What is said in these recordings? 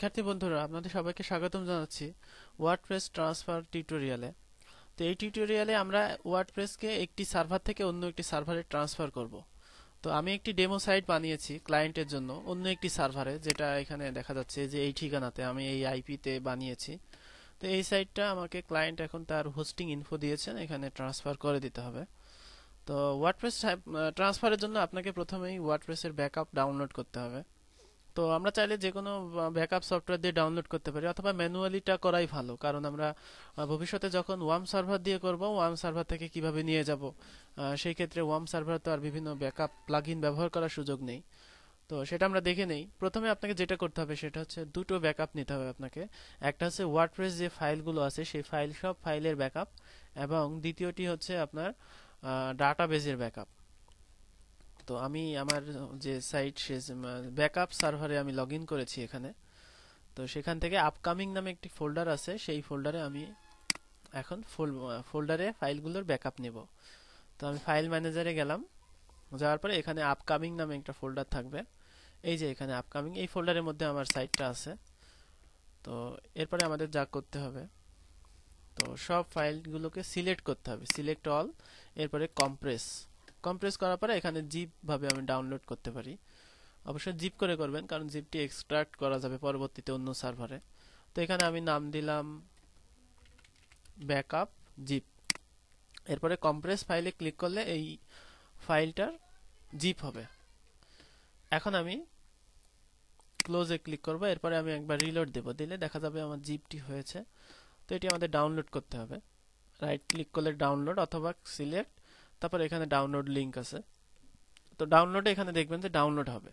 শিক্ষার্থী বন্ধুরা, আপনাদের সবাইকে স্বাগতম জানাচ্ছি ওয়ার্ডপ্রেস ট্রান্সফার টিউটোরিয়ালে তো এই টিউটোরিয়ালে আমরা ওয়ার্ডপ্রেসকে একটি সার্ভার থেকে অন্য একটি সার্ভারে ট্রান্সফার করব। তো আমি একটি ডেমো সাইট বানিয়েছি ক্লায়েন্টের জন্য, অন্য একটি সার্ভারে যেটা এখানে দেখা যাচ্ছে যে এই ঠিকানাতে আমি এই আইপিতে বানিয়েছি। তো এই সাইটটা আমাকে ক্লায়েন্ট এখন তার হোস্টিং ইনফো দিয়েছেন, এখানে ট্রান্সফার করে দিতে হবে। তো ওয়ার্ডপ্রেস ট্রান্সফারের জন্য আপনাকে প্রথমেই ওয়ার্ডপ্রেসের ব্যাকআপ ডাউনলোড করতে হবে। তো আমরা চাইলে যে কোনো ব্যাকআপ সফটওয়্যার দিয়ে ডাউনলোড করতে পারি, অথবা ম্যানুয়ালিটা করাই ভালো। কারণ আমরা ভবিষ্যতে যখন ওয়াম সার্ভার দিয়ে করব ওয়াম সার্ভার থেকে কীভাবে নিয়ে যাব সেই ক্ষেত্রে ওয়াম সার্ভার তো আর বিভিন্ন ব্যাকআপ প্লাগইন ব্যবহার করার সুযোগ নেই। তো সেটা আমরা দেখে নেই। প্রথমে আপনাকে যেটা করতে হবে, সেটা হচ্ছে দুটো ব্যাকআপ নিতে হবে আপনাকে। একটা হচ্ছে ওয়ার্ডপ্রেস যে ফাইলগুলো আছে, সেই ফাইল সব ফাইলের ব্যাকআপ এবং দ্বিতীয়টি হচ্ছে আপনার ডাটাবেজের ব্যাকআপ তো আমি আমার যে সাইট সে ব্যাকআপ সার্ভারে আমি লগ করেছি এখানে। তো সেখান থেকে আপকামিং নামে একটি ফোল্ডার আছে, সেই ফোল্ডারে আমি এখন ফোল্ডারে ফাইলগুলোর ব্যাকআপ নেব। তো আমি ফাইল ম্যানেজারে গেলাম, যাওয়ার পরে এখানে আপকামিং নামে একটা ফোল্ডার থাকবে। এই যে এখানে আপকামিং এই ফোল্ডারের মধ্যে আমার সাইটটা আছে। তো এরপরে আমাদের যা করতে হবে, তো সব ফাইলগুলোকে সিলেক্ট করতে হবে। সিলেক্ট অল এরপরে কম্প্রেস কম্প্রেস করার পরে এখানে জিপ ভাবে আমি ডাউনলোড করতে পারি। অবশ্যই জিপ করে করবেন, কারণ জিপটি এক্সট্রাক্ট করা যাবে পরবর্তীতে অন্য সার্ভারে তো এখানে আমি নাম দিলাম ব্যাকআপ জিপ এরপরে কম্প্রেস ফাইলে ক্লিক করলে এই ফাইলটার জিপ হবে। এখন আমি ক্লোজে ক্লিক করব, এরপরে আমি একবার রিলোড দেব। দিলে দেখা যাবে আমার জিপটি হয়েছে। তো এটি আমাদের ডাউনলোড করতে হবে। রাইট ক্লিক করলে ডাউনলোড অথবা সিলেক্ট তারপর এখানে ডাউনলোড লিংক আছে। তো ডাউনলোডে এখানে দেখবেন যে ডাউনলোড হবে।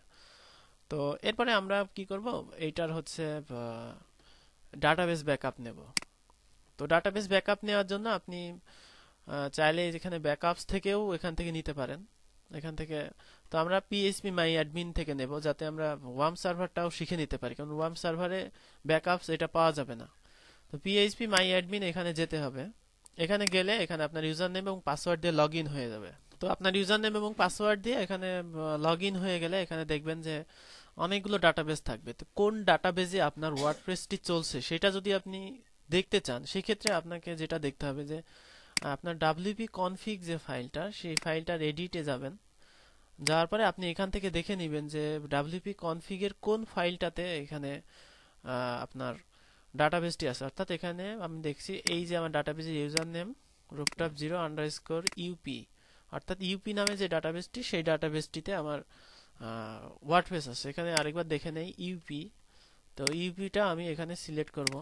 তো এরপরে আমরা কি করব? এইটার হচ্ছে ডাটাবেস ব্যাকআপ নেব। তো ডাটাবেস ব্যাকআপ নেওয়ার জন্য আপনি চাইলে যেখানে ব্যাকআপস থেকেও এখান থেকে নিতে পারেন। এখান থেকে, তো আমরা পিএইচপি মাই অ্যাডমিন থেকে নেব যাতে আমরা ওয়াম সার্ভারটাও শিখে নিতে পারি। কারণ ওয়াম সার্ভারে ব্যাকআপস এটা পাওয়া যাবে না। তো পিএইচপি মাই অ্যাডমিন এখানে যেতে হবে। এখানে গেলে এখানে আপনার ইউজার নেম এবং পাসওয়ার্ড দিয়ে লগ হয়ে যাবে। তো আপনার ইউজার নেম এবং পাসওয়ার্ড দিয়ে এখানে লগ হয়ে গেলে এখানে দেখবেন যে অনেকগুলো ডাটাবেস থাকবে। তো কোন ডাটাবেজে আপনার ওয়ার্ডপ্রেসটি চলছে সেটা যদি আপনি দেখতে চান, সেক্ষেত্রে আপনাকে যেটা দেখতে হবে যে, আপনার ডাব্লিউপি কনফিগ যে ফাইলটা, সেই ফাইলটার এডিটে যাবেন। যাওয়ার পরে আপনি এখান থেকে দেখে নেবেন যে ডাব্লিউপি কনফিগের কোন ফাইলটাতে এখানে আপনার ডাটাবেসটি আছে। অর্থাৎ এখানে আমি দেখছি এই যে আমার ডাটাবেসের user name rooftop zero underscore UP অর্থাৎ ইউপি নামে যে ডাটাবেসটি সেই ডাটাবেসটিতে আমার ওয়ার্ডপ্রেস আছে। এখানে আরেকবার দেখে নেই ইউপি তো ইউপিটা আমি এখানে সিলেক্ট করব।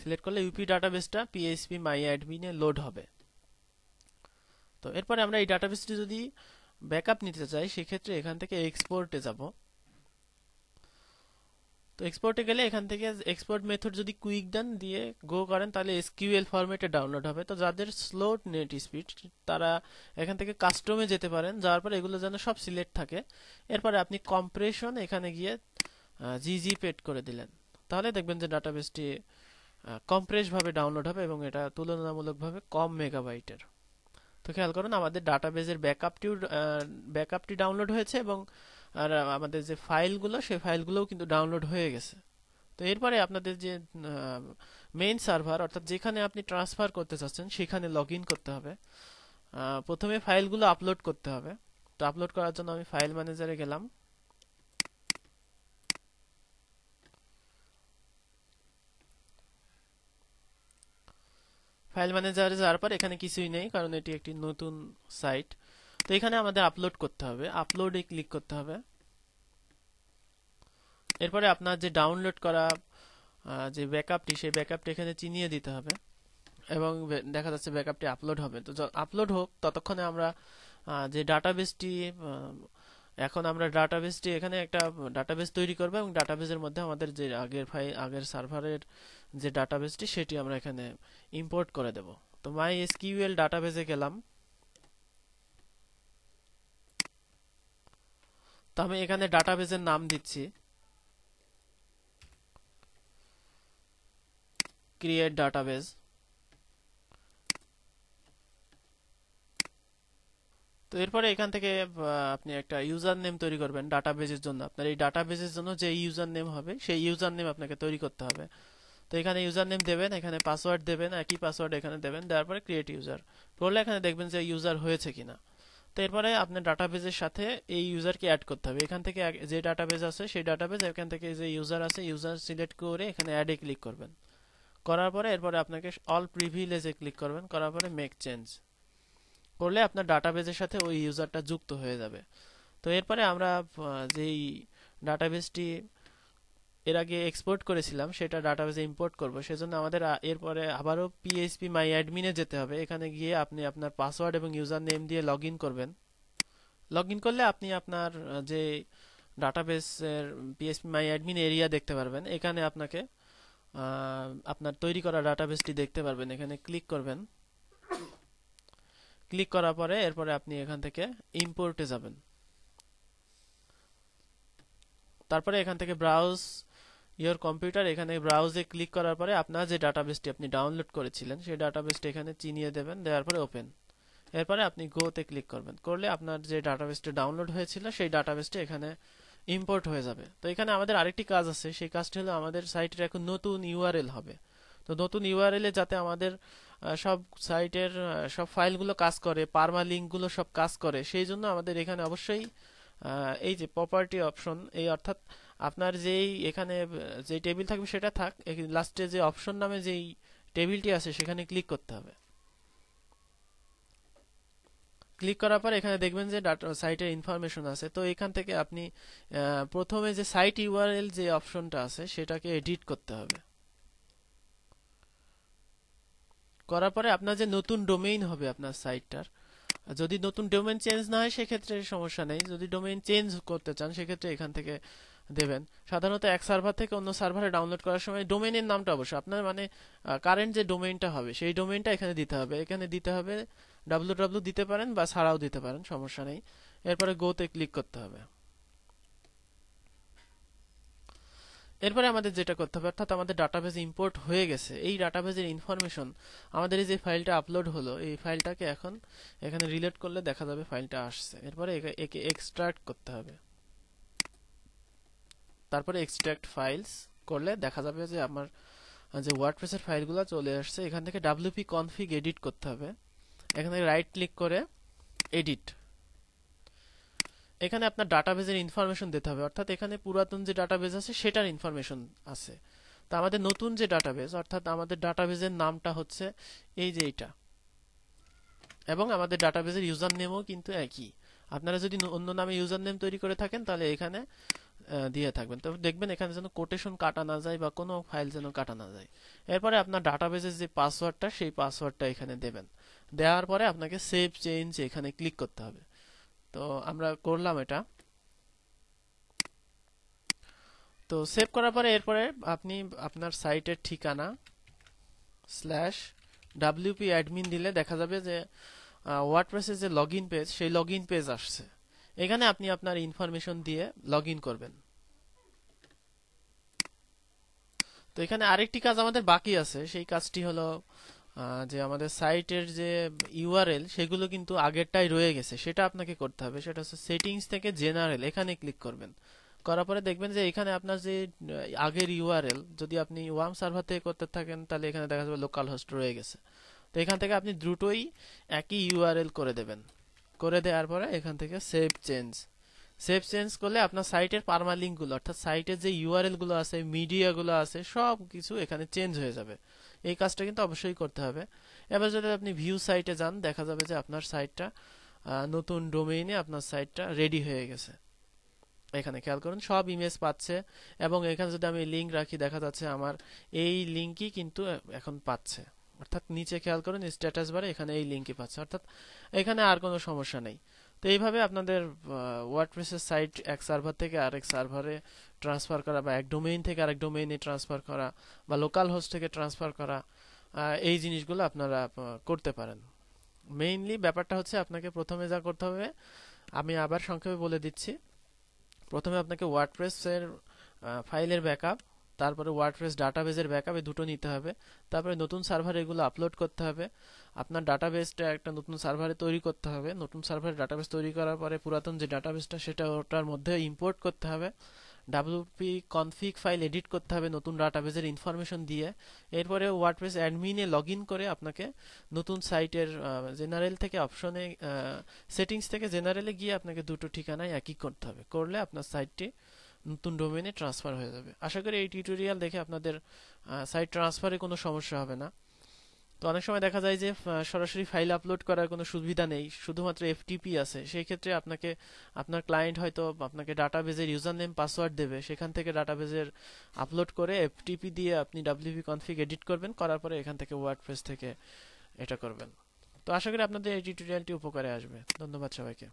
সিলেক্ট করলে ইউপি ডাটাবেসটা পিএইচপি মাই অ্যাডমিনে লোড হবে। তো এরপরে আমরা এই ডাটাবেসটি যদি ব্যাকআপ নিতে চাই, সেক্ষেত্রে এখান থেকে এক্সপোর্টে যাব। তো এক্সপোর্টে গেলে এখান থেকে এক্সপোর্ট মেথড যদি কুইক দেন দিয়ে গো করেন, তাহলে এসকিউএল ফরম্যাটে ডাউনলোড হবে। তো যাদের স্লো নেট স্পিড তারা এখান থেকে কাস্টমে যেতে পারেন, যাওয়ার পর এগুলো যেন সব সিলেক্ট থাকে। এরপরে আপনি কম্প্রেশন এখানে গিয়ে জিজি পেড করে দিলেন। তাহলে দেখবেন যে ডাটাবেসটি কম্প্রেস ভাবে ডাউনলোড হবে এবং এটা তুলনামূলকভাবে কম মেগাবাইটের তো খেয়াল করুন, আমাদের ডাটাবেজের ব্যাকআপটিও ব্যাকআপটি ডাউনলোড হয়েছে এবং আর আমাদের যে ফাইলগুলো, সেই ফাইলগুলোও কিন্তু ডাউনলোড হয়ে গেছে। তো এরপরে আপনাদের যে মেইন সার্ভার অর্থাৎ যেখানে আপনি ট্রান্সফার করতে চাচ্ছেন, সেখানে লগ করতে হবে। প্রথমে ফাইলগুলো আপলোড করতে হবে। তো আপলোড করার জন্য আমি ফাইল ম্যানেজারে গেলাম। ফাইল ম্যানেজারে যাওয়ার পর এখানে কিছুই নেই, কারণ এটি একটি নতুন সাইট তো এখানে আমাদের আপলোড করতে হবে। আপলোডে ক্লিক করতে হবে। এরপরে আপনার যে ডাউনলোড করা যে ব্যাকআপটি সেই ব্যাকআপটি এখানে চিনিয়ে দিতে হবে এবং দেখা যাচ্ছে ব্যাকআপটি আপলোড হবে। তো আপলোড হোক, ততক্ষণে আমরা যে ডাটাবেসটি এখন আমরা ডাটাবেসটি এখানে একটা ডাটাবেস তৈরি করব এবং ডাটাবেসের মধ্যে আমাদের যে আগের ফাইল আগের সার্ভারের যে ডাটাবেসটি সেটি আমরা এখানে ইম্পোর্ট করে দেব। তো মাই এসকিউএল ডাটাবেসে গেলাম। আমি এখানে ডাটাবেসের নাম দিচ্ছি। ক্রিয়েট ডাটাবেস তো এরপরে এখান থেকে আপনি একটা ইউজার নেম তৈরি করবেন ডাটাবেজের জন্য। আপনার এই ডাটাবেজের জন্য যে ইউজার নেম হবে, সেই ইউজার নেম আপনাকে তৈরি করতে হবে। তো এখানে ইউজার নেম দেবেন, এখানে পাসওয়ার্ড দেবেন, একই পাসওয়ার্ড এখানে দেবেন, দেওয়ার পরে ক্রিয়েট ইউজার করলে এখানে দেখবেন যে ইউজার হয়েছে কিনা। এরপরে আপনার ডাটাবেজের সাথে এই ইউজারকে অ্যাড করতে হবে। এখান থেকে যে ডাটাবেজ আছে সেই ডাটাবেজ এখান থেকে যে ইউজার আছে ইউজার সিলেক্ট করে এখানে অ্যাডে ক্লিক করবেন। করার পরে এরপরে আপনাকে অল প্রিভিলেজে ক্লিক করবেন। করার পরে মেক চেঞ্জ করলে আপনার ডাটাবেজের সাথে ওই ইউজারটা যুক্ত হয়ে যাবে। তো এরপরে আমরা যেই ডাটাবেজটি এর আগে এক্সপোর্ট করেছিলাম, সেটা ডাটাবেজে ইম্পোর্ট করব। সেজন্য আমাদের এরপরে আবারও পিএইচপি মাই অ্যাডমিনে যেতে হবে। এখানে গিয়ে আপনি আপনার পাসওয়ার্ড এবং ইউজার নেম দিয়ে লগ করবেন। লগ করলে আপনি আপনার যে ডাটাবেসের পিএইচপি মাই অ্যাডমিন এরিয়া দেখতে পারবেন। এখানে আপনাকে আপনার তৈরি করা ডাটাবেসটি দেখতে পারবেন। এখানে ক্লিক করবেন। ক্লিক করার পরে এরপরে আপনি এখান থেকে ইম্পোর্টে যাবেন। তারপরে এখান থেকে ব্রাউজ ইয়োর কম্পিউটার এখানে ব্রাউজে ক্লিক করার পরে আপনার যে ডাটাবেসটি আপনি ডাউনলোড করেছিলেন, সেই ডাটাবেসটি এখানে চিনিয়ে দেবেন, দেওয়ার পরে ওপেন এরপরে আপনি গোতে ক্লিক করবেন। করলে আপনার যে ডাটাবেসটি ডাউনলোড হয়েছিল, সেই ডাটাবেসটি এখানে ইম্পোর্ট হয়ে যাবে। তো এখানে আমাদের আরেকটি কাজ আছে, সেই কাজটি হলো আমাদের সাইটের এখন নতুন ইউআরএল হবে। তো নতুন ইউআরএল এ যাতে আমাদের সব সাইটের সব ফাইলগুলো কাজ করে পারমা লিঙ্কগুলো সব কাজ করে, সেই জন্য আমাদের এখানে অবশ্যই এই যে প্রপার্টি অপশন এই অর্থাৎ আপনার যেই এখানে যে টেবিল থাকবে সেটা থাক লাস্টে যে অপশন নামে যেই টেবিলটি আছে সেখানে ক্লিক করতে হবে। ক্লিক করার পর এখানে দেখবেন যে ডাটা সাইটের ইনফরমেশন আছে। তো এখান থেকে আপনি প্রথমে যে সাইট ইউআরএল যে অপশনটা আছে সেটাকে এডিট করতে হবে। করার পরে আপনার যে নতুন ডোমেইন হবে আপনার সাইটটার যদি নতুন ডোমেইন চেঞ্জ না হয় সেক্ষেত্রে সমস্যা নেই। যদি ডোমেইন চেঞ্জ করতে চান সেক্ষেত্রে এখান থেকে দেবেন। সাধারণত এক সার্ভার থেকে অন্য সার্ভারে ডাউনলোড করার সময় ডোমেনের নামটা অবশ্যই। আপনার মানে কারেন্ট যে ডোমেইনটা হবে, সেই ডোমেইনটা এখানে দিতে হবে। এখানে দিতে হবে ডাব্লু ডাব্লু দিতে পারেন বা ছাড়াও দিতে পারেন, সমস্যা নেই। এরপরে গোতে ক্লিক করতে হবে। এরপরে আমাদের যেটা করতে হবে, অর্থাৎ আমাদের ডাটাবেজ ইম্পোর্ট হয়ে গেছে। এই ডাটাবেজের ইনফরমেশন আমাদের এই যে ফাইলটা আপলোড হলো, এই ফাইলটাকে এখন এখানে রিলেট করলে দেখা যাবে ফাইলটা আসছে। এরপরে একে এক্সট্রাক্ট করতে হবে। তারপরে এক্সট্রাক্ট ফাইলস করলে দেখা যাবে যে আমার, যে ওয়ার্ডপ্রেসের ফাইলগুলো চলে আসছে, এখান থেকে ডাব্লিউপি কনফিগ এডিট করতে হবে। এখানে রাইট ক্লিক করে এডিট এখানে আপনার ডাটাবেজের ইনফরমেশন দিতে হবে, অর্থাৎ এখানে পুরাতন যে ডাটাবেজ আছে, সেটার ইনফরমেশন আছে। তা আমাদের নতুন যে ডাটাবেজ অর্থাৎ আমাদের ডাটাবেজের নামটা হচ্ছে এই যে এইটা। এবং আমাদের ডাটাবেজের ইউজার নেমও কিন্তু একই। আপনারা যদি অন্য নামে ইউজার নেম তৈরি করে থাকেন, তাহলে এখানে দিয়ে থাকবেন। তবে দেখবেন এখানে যেন কোটেশন কাটা না যায় বা কোনো ফাইল যেন কাটা না যায়। এরপরে আপনার ডাটাবেজের যে পাসওয়ার্ডটা সেই পাসওয়ার্ডটা এখানে দেবেন। দেওয়ার পরে আপনাকে সেভ চেঞ্জ এখানে ক্লিক করতে হবে। তো আমরা করলাম এটা। তো সেভ করার পরে এরপরে আপনি আপনার সাইটের ঠিকানা স্ল্যাশ ডাব্লিউপি অ্যাডমিন দিলে দেখা যাবে যে ওয়ার্ডপ্রেসের যে লগ পেজ সেই লগ পেজ আসছে। এখানে আপনি আপনার ইনফরমেশন দিয়ে লগ করবেন। তো এখানে আরেকটি কাজ আমাদের বাকি আছে, সেই কাজটি হলো যে আমাদের সাইটের যে ইউআরএল সেগুলো কিন্তু আগেরটাই রয়ে গেছে, সেটা আপনাকে করতে হবে। সেটা হচ্ছে সেটিংস থেকে জেনারেল এখানে ক্লিক করবেন। করার পরে দেখবেন যে এখানে আপনার যে আগের ইউআরএল যদি আপনি ওয়াম সার্ভার থেকে করতে থাকেন, তাহলে এখানে দেখা যাবে লোকাল হোস্ট রয়ে গেছে। তো এখান থেকে আপনি দ্রুতই একই ইউআরএল করে দেবেন। করে দেওয়ার পরে এখান থেকে সেভ চেঞ্জ সেভ চেঞ্জ করলে আপনার সাইটের পারমালিঙ্কগুলো, অর্থাৎ সাইটের যে ইউআরএলগুলো আছে মিডিয়াগুলো আছে, সব কিছু এখানে চেঞ্জ হয়ে যাবে। এই কাজটা কিন্তু অবশ্যই করতে হবে। এবার যদি আপনি ভিউ সাইটে যান, দেখা যাবে যে আপনার সাইটটা নতুন ডোমেইনে আপনার সাইটটা রেডি হয়ে গেছে। এখানে খেয়াল করুন, সব ইমেজ পাচ্ছে এবং এখানে যদি আমি লিঙ্ক রাখি, দেখা যাচ্ছে আমার এই লিঙ্কই কিন্তু এখন পাচ্ছে। অর্থাৎ নিচে খেয়াল করুন স্ট্যাটাস বারে এখানে এই লিংকই পাচ্ছে। অর্থাৎ এখানে আর কোনো সমস্যা নেই। তো এইভাবে আপনাদের ওয়ার্ডপ্রেসের সাইট এক সার্ভার থেকে আরেক সার্ভারে ট্রান্সফার করা বা এক ডোমেইন থেকে আরেক ডোমেইনে ট্রান্সফার করা বা লোকাল হোস্ট থেকে ট্রান্সফার করা এই জিনিসগুলো আপনারা করতে পারেন। মেইনলি ব্যাপারটা হচ্ছে আপনাকে প্রথমে যা করতে হবে, আমি আবার সংক্ষেপে বলে দিচ্ছি। প্রথমে আপনাকে ওয়ার্ডপ্রেসের ফাইলের ব্যাকআপ তারপরে ওয়ার্ডপ্রেস ডাটাবেজের ব্যাকআপ দুটো নিতে হবে। তারপরে নতুন সার্ভারে এগুলো আপলোড করতে হবে। আপনার ডাটাবেসটা একটা নতুন সার্ভারে তৈরি করতে হবে। নতুন সার্ভারে ডাটাবেস তৈরি করার পরে পুরাতন যে ডাটাবেসটা সেটা ওটার মধ্যে ইম্পোর্ট করতে হবে। ডাব্লিউপি কনফিগ ফাইল এডিট করতে হবে নতুন ডাটাবেসের ইনফরমেশন দিয়ে। এরপরে ওয়ার্ডপ্রেস অ্যাডমিনে লগ ইন করে আপনাকে নতুন সাইটের জেনারেল থেকে অপশনে সেটিংস থেকে জেনারেলে গিয়ে আপনাকে দুটো ঠিকানায় একই করতে হবে। করলে আপনার সাইটটি নতুন ডোমেনে ট্রান্সফার হয়ে যাবে। আশা করি এই টিউটোরিয়াল দেখে আপনাদের সাইট ট্রান্সফারে কোনো সমস্যা হবে না। তো অনেক সময় দেখা যায় যে সরাসরি ফাইল আপলোড করার কোনো সুবিধা নেই, শুধুমাত্র এফটিপি আছে। সেই ক্ষেত্রে আপনাকে, আপনার ক্লায়েন্ট হয়তো আপনাকে ডাটাবেজের ইউজার নেম পাসওয়ার্ড দেবে। সেখান থেকে ডাটাবেজের আপলোড করে এফটিপি দিয়ে আপনি ডাব্লিউপি কনফিগ এডিট করবেন, করার পরে এখান থেকে ওয়ার্ডপ্রেস থেকে এটা করবেন। তো আশা করি আপনাদের এই টিউটোরিয়ালটি উপকারে আসবে। ধন্যবাদ সবাইকে।